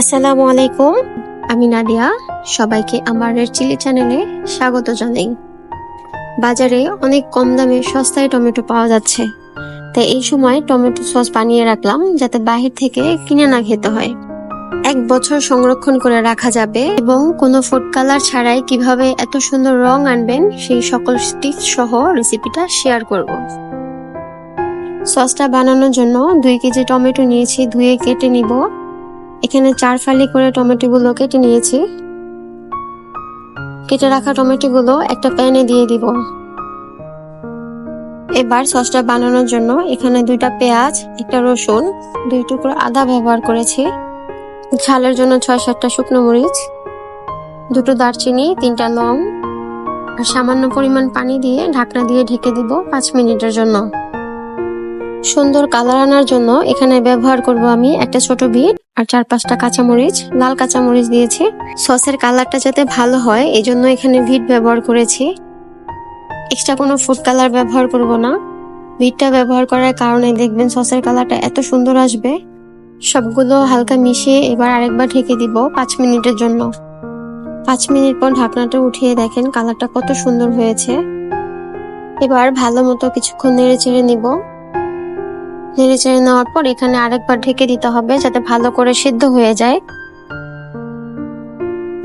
আসসালামু আলাইকুম, আমি নাদিয়া, সবাইকে আমার রেড চিলি চ্যানেলে স্বাগত জানাই। বাজারে অনেক কম দামে সস্তায় টমেটো পাওয়া যাচ্ছে, তাই এই সময় টমেটো সস বানিয়ে রাখলাম যাতে বাহির থেকে কিনে না খেতে হয়। এক বছর সংরক্ষণ করে রাখা যাবে এবং কোনো ফুড কালার ছাড়াই কীভাবে এত সুন্দর রং আনবেন সেই সকল টিপস সহ রেসিপিটা শেয়ার করব। সসটা বানানোর জন্য দুই কেজি টমেটো নিয়েছি, ধুয়ে কেটে নিব। এখানে চার ফালি করে টমেটোগুলো কেটে নিয়েছি। কেটে রাখা টমেটোগুলো একটা প্যানে দিয়ে দিব। এবার সসটা বানানোর জন্য এখানে দুইটা পেঁয়াজ, একটা রসুন, দুই টুকরো আদা ব্যবহার করেছি। ঝালের জন্য ছয় সাতটা শুকনো মরিচ, দুটো দারচিনি, তিনটা লং, আর সামান্য পরিমাণ পানি দিয়ে ঢাকনা দিয়ে ঢেকে দিব পাঁচ মিনিটের জন্য। সুন্দর কালার আনার জন্য এখানে ব্যবহার করব আমি একটা ছোট বিট আর চার পাঁচটা কাঁচামরিচ, লাল কাঁচামরিচ দিয়েছি। সসের কালারটা যাতে ভালো হয় এই জন্য এখানে ভিট ব্যবহার করেছি। এক্সট্রা কোনো ফুড কালার ব্যবহার করব না। ভিটটা ব্যবহার করার কারণে দেখবেন সসের কালারটা এত সুন্দর আসবে। সবগুলো হালকা মিশিয়ে এবার আরেকবার ঢেকে দিব পাঁচ মিনিটের জন্য। পাঁচ মিনিট পর ঢাকনাটা উঠিয়ে দেখেন কালারটা কত সুন্দর হয়েছে। এবার ভালো মতো কিছুক্ষণ নেড়ে চেড়ে নিব। নেড়ে চেড়ে নেওয়ার পর এখানে আরেকবার ঢেকে দিতে হবে যাতে ভালো করে সিদ্ধ হয়ে যায়।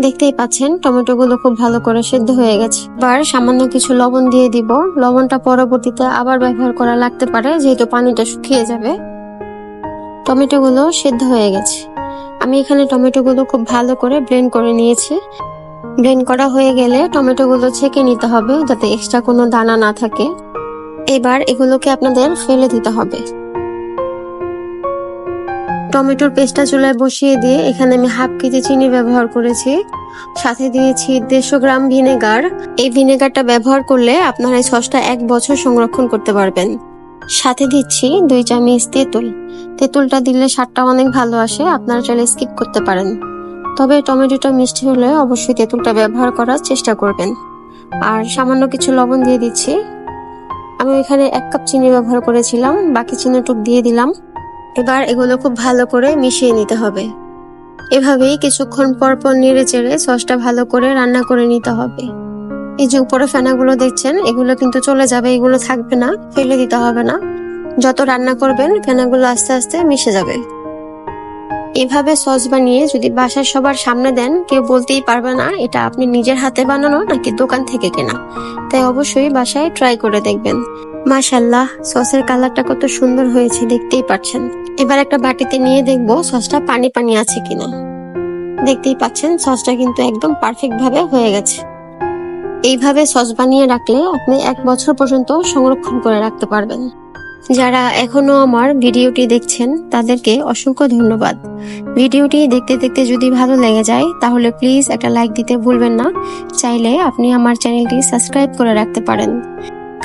দেখতেই পাচ্ছেন টমেটো গুলো খুব ভালো করে সিদ্ধ হয়ে গেছে। এবার সামান্য কিছু লবণ দিয়ে দিব। লবণটা পরবর্তীতে আবার ব্যবহার করা লাগতে পারে, যেহেতু পানিটা শুকিয়ে যাবে। টমেটো গুলো সিদ্ধ হয়ে গেছে। আমি এখানে টমেটো গুলো খুব ভালো করে ব্লেন্ড করে নিয়েছি। ব্লেন্ড করা হয়ে গেলে টমেটো গুলো ছেঁকে নিতে হবে, যাতে এক্সট্রা কোনো দানা না থাকে। এবার এগুলোকে আপনাদের ফেলে দিতে হবে। টমেটোর পেস্টটা চুলায় বসিয়ে দিয়ে এখানে আমি হাফ কেজি চিনি ব্যবহার করেছি। সাথে দিয়েছি দেড়শো গ্রাম ভিনেগার। এই ভিনেগারটা ব্যবহার করলে আপনারা এই সসটা এক বছর সংরক্ষণ করতে পারবেন। সাথে দিচ্ছি দুই চামচ তেঁতুল। তেঁতুলটা দিলে স্বাদটা অনেক ভালো আসে, আপনারা চাইলে স্কিপ করতে পারেন। তবে টমেটোটা মিষ্টি হলে অবশ্যই তেঁতুলটা ব্যবহার করার চেষ্টা করবেন। আর সামান্য কিছু লবণ দিয়ে দিচ্ছি। আমি এখানে এক কাপ চিনি ব্যবহার করেছিলাম, বাকি চিনিটুক দিয়ে দিলাম। এবার এগুলো খুব ভালো করে মিশিয়ে নিতে হবে। এভাবেই কিছুক্ষণ পর পর নেড়ে চেড়ে সসটা ভালো করে রান্না করে নিতে হবে। এই যে উপরে ফেনাগুলো দেখছেন, এগুলো কিন্তু চলে যাবে, এগুলো থাকবে না, ফেলে দিতে হবে না। যত রান্না করবেন, ফেনাগুলো আস্তে আস্তে মিশে যাবে। এভাবে সস বানিয়ে যদি বাসার সবার সামনে দেন, কেউ বলতেই পারবে না, এটা আপনি নিজের হাতে বানানো নাকি দোকান থেকে কেনা। তাই অবশ্যই বাসায় ট্রাই করে দেখবেন। মাশাল্লাহ সসের কালারটা কত সুন্দর হয়েছে, দেখতেই পাচ্ছেন। এবার একটা বাটিতে নিয়ে দেখব সসটা পানি পানি আছে কিনা। দেখতেই পাচ্ছেন, সসটা কিন্তু একদম পারফেক্ট ভাবে হয়ে গেছে। এইভাবে সস বানিয়ে রাখলে আপনি এক বছর পর্যন্ত সংরক্ষণ করে রাখতে পারবেন। যারা এখনও আমার ভিডিওটি দেখছেন, তাদেরকে অসংখ্য ধন্যবাদ। ভিডিওটি দেখতে দেখতে যদি ভালো লেগে যায়, তাহলে প্লিজ একটা লাইক দিতে ভুলবেন না। চাইলে আপনি আমার চ্যানেলটি সাবস্ক্রাইব করে রাখতে পারেন।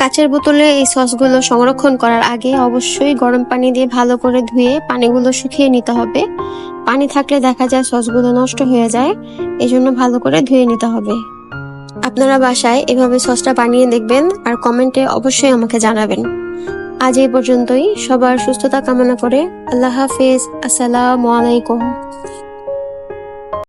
কাচের বোতলে এই সসগুলো সংরক্ষণ করার আগে অবশ্যই গরম পানি দিয়ে ভালো করে ধুয়ে পানিগুলো শুকিয়ে নিতে হবে। পানি থাকলে দেখা যায় সসগুলো নষ্ট হয়ে যায়, এজন্য ভালো করে ধুয়ে নিতে হবে। আপনারা বাসায় এভাবে সসটা বানিয়ে দেখবেন আর কমেন্টে অবশ্যই আমাকে জানাবেন। আজ এই পর্যন্তই। সবার সুস্থতা কামনা করে আল্লাহ হাফেজ। আসসালামু আলাইকুম।